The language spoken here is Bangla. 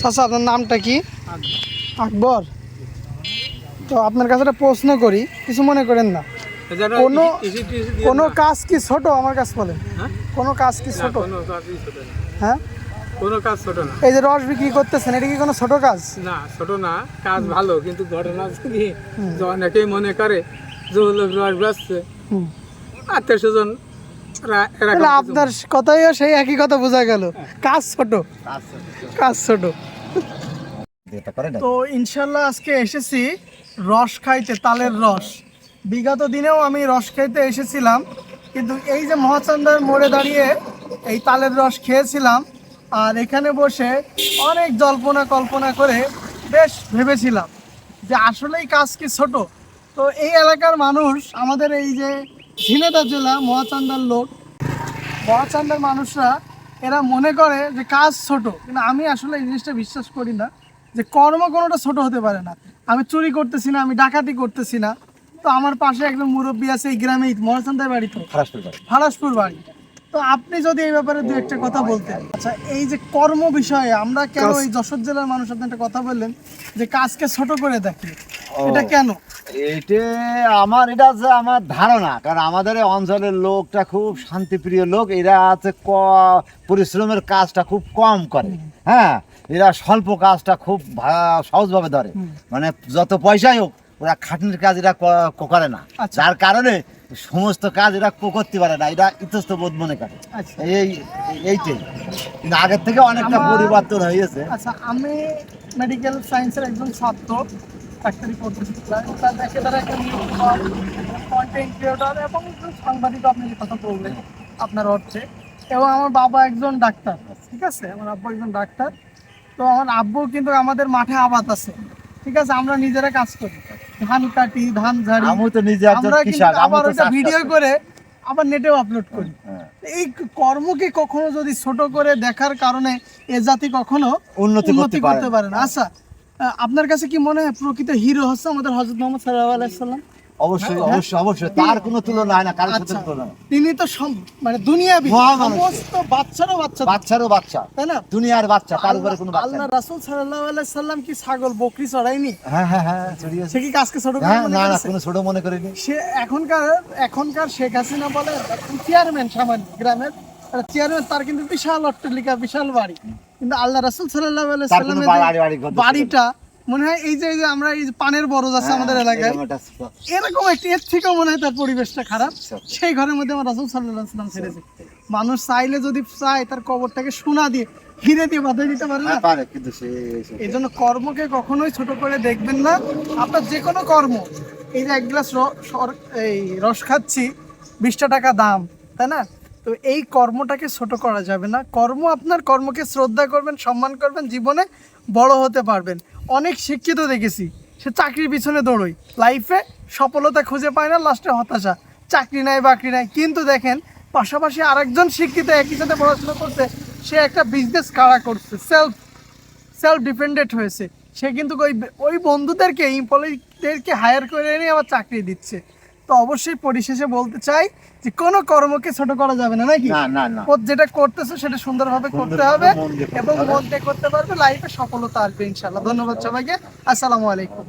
চাচা আপনার নামটা কি? আকবর। তো আপনার কাছে একটা প্রশ্ন করি কিছু মনে করেন না। কোনো কোনো কাজ কি ছোট? আমার কাছে বলেন। হ্যাঁ? কোনো কাজ কি ছোট? হ্যাঁ? কোনো কাজ ছোট না। এই যে রস বিক্রি করতেছেন এটা কি কোনো ছোট কাজ? না ছোট না কাজ ভালো কিন্তু ঘটনা কি অনেকেই মনে করে যে লোক রস বেচছে। আত্মীয় স্বজন আপনার কথাই সেই একই কথা বোঝা গেল। কাজ ছোট। কাজ ছোট। তো ইনশাল্লাহ আজকে এসেছি রস খাইতে তালের রস। বিগত দিনেও আমি রস খাইতে এসেছিলাম কিন্তু এই যে মহাচন্দ্রের মোড়ে দাঁড়িয়ে এই তালের রস খেয়েছিলাম আর এখানে বসে অনেক জল্পনা কল্পনা করে বেশ ভেবেছিলাম যে আসলেই কাজ কি ছোট। তো এই এলাকার মানুষ আমাদের এই যে ঝিনেদা জেলা মহাচান্দার লোক। মহাচান্দার মানুষরা এরা মনে করে যে কাজ ছোট কিন্তু আমি আসলে এই জিনিসটা বিশ্বাস করি না যে কর্ম কোনোটা ছোট হতে পারে না। আমি চুরি করতেছি না আমি ডাকাতি করতেছি না। তো আমার পাশে একজন মুরব্বী আছে এই গ্রামে মহাচান্দার বাড়ি। তো ফারাসপুর বাড়ি। তো আপনি যদি এই ব্যাপারে দু একটা কথা বলতেন। আচ্ছা এই যে কর্ম বিষয়ে আমরা কেন এই যশোর জেলার মানুষ আপনি একটা কথা বললেন যে কাজকে ছোট করে দেখি। এটা কেন? এইটা আমার এটা যে আমার ধারণা কারণ আমাদের অঞ্চলের লোকটা খুব শান্তিপ্রিয় লোক। এরা আছে ক- পরিশ্রমের কাজটা খুব কম করে হ্যাঁ? এরা স্বল্প কাজটা খুব সহজভাবে ধরে। মানে যত পয়সাই হোক ওরা খাটনির কাজ এরা করে না। আচ্ছা। যার কারণে সমস্ত কাজ এরা ক- করতে পারে না এরা ইতস্ত বোধ মনে করে। আচ্ছা। এই এইটাই। কিন্তু আগের থেকে অনেকটা পরিবর্তন হয়েছে আচ্ছা আমি মেডিকেল সায়েন্সের একজন ছাত্র কন্টেন্ট ক্রিয়েটর এবং সাংবাদিক আপনি যে কথা বললেন আপনার অর্থে। এবং আমার বাবা একজন ডাক্তার ঠিক আছে? আমার আব্বু একজন ডাক্তার। তো আমার আব্বু কিন্তু আমাদের মাঠে আবাদ আছে। ঠিক আছে আমরা নিজেরা কাজ করি। ধান কাটি ধান ঝাড়ি। আমি তো নিজে একজন কৃষক আমি তো ভিডিও করে। আবার নেটেও আপলোড করি। হ্যাঁ। এই কর্মকে কখনো যদি ছোট করে দেখার কারণে এ জাতি কখনো উন্নতি করতে পারে না। আচ্ছা আপনার কাছে কি মনে হয় প্রকৃত হিরো হচ্ছে আমাদের হজরত মোহাম্মদ সাল্লাহ আলাইসাল্লাম অবশ্যই অবশ্যই অবশ্যই। তার কোনো তুলনা হয় না কারোর সাথে আচ্ছা তুলনা তিনি তো মানে সমস্ত বাচ্চারও বাচ্চা। বাচ্চারও বাচ্চা। তাই না? দুনিয়ার বাচ্চা তার উপরে কোনো বাচ্চা আল্লাহ রাসূল সাল্লাল্লাহু আলাইহি সাল্লাম কি ছাগল বকরি হ্যাঁ হ্যাঁ হ্যাঁ। সে কি কাজকে ছোট হ্যাঁ মনে না না কোনো ছোট মনে করিনি। সে এখনকার এখনকার শেখ হাসিনা বলে চেয়ারম্যান সামান্য গ্রামের চেয়ারম্যান তার কিন্তু বিশাল অট্টালিকা বিশাল বাড়ি। কিন্তু আল্লাহ রাসুল তার কোনো সাল্লামের বাড়িটা মনে হয় এই যে আমরা এই যে পানের বরজ আছে আমাদের হ্যাঁ, এলাকায় এরকম একটা এর থেকেও মনে হয় তার পরিবেশটা খারাপ। সেই ঘরের মধ্যে আমার রাসুল সাল্লাহ সাল্লাম ছেড়েছে। মানুষ চাইলে যদি চায় তার কবরটাকে সোনা দিয়ে হিরে দিয়ে বাঁধে দিতে পারে না? হ্যাঁ পারে কিন্তু এই জন্য কর্মকে কখনোই ছোট করে দেখবেন না। আপনার যে কোনো কর্ম এই যে এক গ্লাস এই রস খাচ্ছি বিশটা টাকা দাম তাই না? তো এই কর্মটাকে ছোট করা যাবে না। কর্ম আপনার কর্মকে শ্রদ্ধা করবেন সম্মান করবেন জীবনে বড় হতে পারবেন। অনেক শিক্ষিত দেখেছি। সে চাকরির পিছনে দৌড়ই লাইফে সফলতা খুঁজে পায় না লাস্টে হতাশা। চাকরি নাই, বাকরি নাই। কিন্তু দেখেন, পাশাপাশি আরেকজন শিক্ষিত একই সাথে পড়াশোনা করছে, সে একটা বিজনেস কারা করছে? সেলফ সেলফ ডিপেন্ডেন্ট হয়েছে। সে কিন্তু ওই ওই বন্ধুদেরকে এমপ্লয়ীদেরকে হায়ার করে এনে আবার চাকরি দিচ্ছে। তো অবশ্যই পরিশেষে বলতে চাই যে কোন কর্মকে ছোট করা যাবে না নাকি? যেটা করতেছে সেটা সুন্দরভাবে করতে হবে এবং। মন দিয়ে করতে পারবে লাইফে সফলতা আসবে ইনশাল্লাহ ধন্যবাদ সবাইকে। আসসালামু আলাইকুম।